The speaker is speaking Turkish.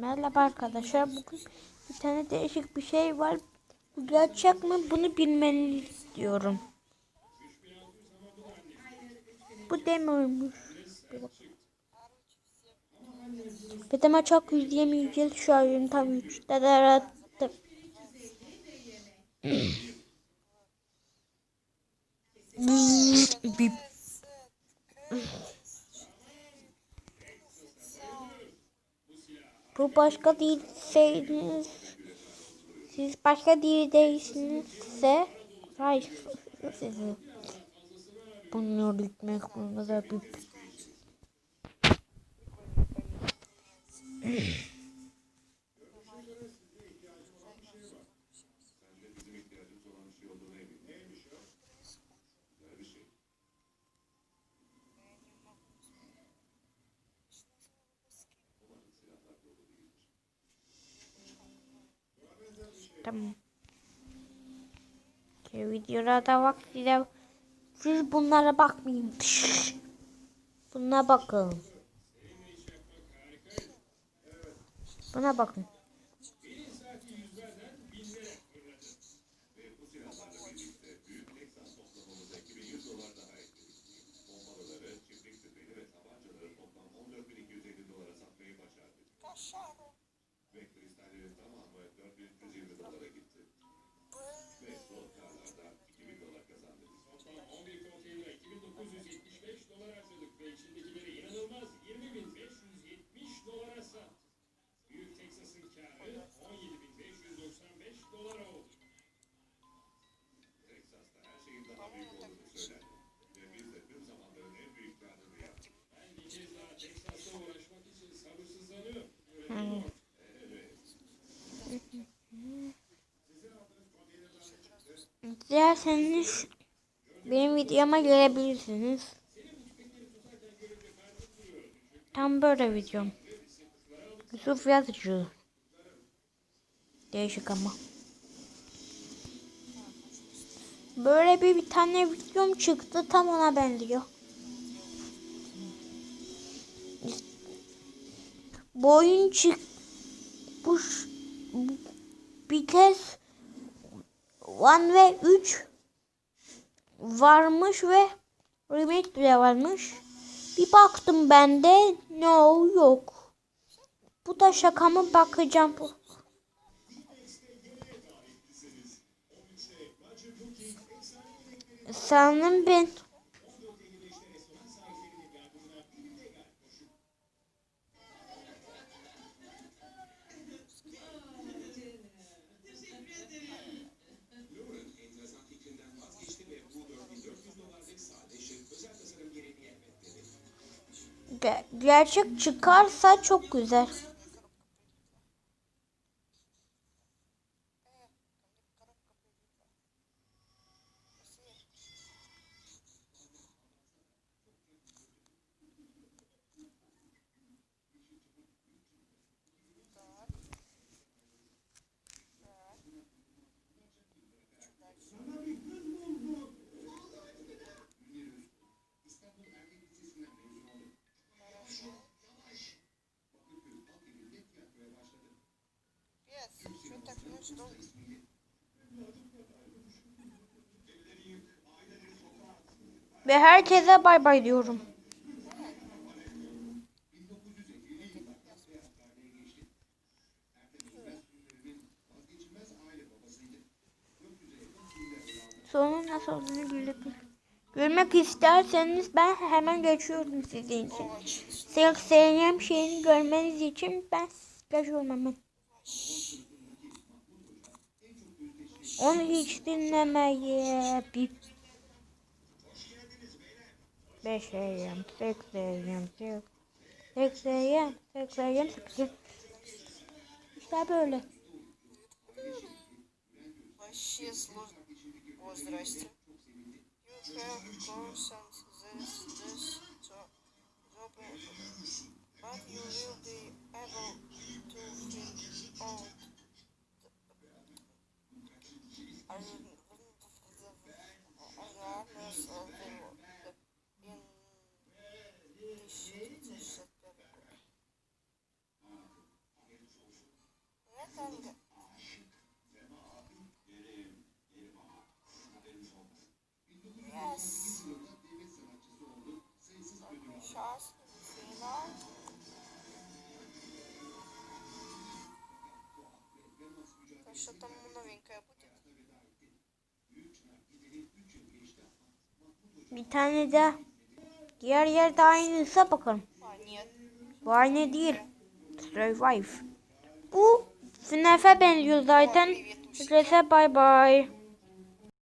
Merhaba arkadaşlar. Bugün bir tane değişik bir şey var. Bu gerçek mi? Bunu bilmeni istiyorum. Bu demiyormuş. Bir. Bedeme çok izleyemeyeceğiz. Şu an tam 3'te de arattım. Bip. Bu başka değilseniz siz başka biri değilsinizse hayır. Sizi bunu öğretmek bunu da bir Tamam. Şey, videolarda vaktiyle siz bunlara bakmayın. Buna bakın. Buna bakın. Dilerseniz benim videoma gelebilirsiniz. Tam böyle videom. Yusuf Yazıcı. Değişik ama. Böyle bir, bir tane videom çıktı tam ona benziyor. Bu oyun çık bu, bu bir kez 1 ve 3 varmış ve remake bile varmış. Bir baktım ben de no yok. Bu da şaka mı bakacağım. Sanırım ben Ge- gerçek çıkarsa çok güzel. Ve herkese bay bay diyorum. Sonun nasıl olduğunu görmek, görmek isterseniz ben hemen geçiyorum sizin için. Seveceğim şeyini görmeniz için ben geçiyorum hemen. Onu hiç dinlemeye bir Beş AM, six AM, six, six AM, six AM, six AM. İşte böyle. Вообще сложно. О, здрасте. You have consent this this job, job but you will что там новенькое будет. Bir tane de diğer yerde aynıysa bakalım. А, нет. Bu aynı değil. Survive. Bu FNAF'e benziyor zaten. Привет, Тусик. Herkese bay bay.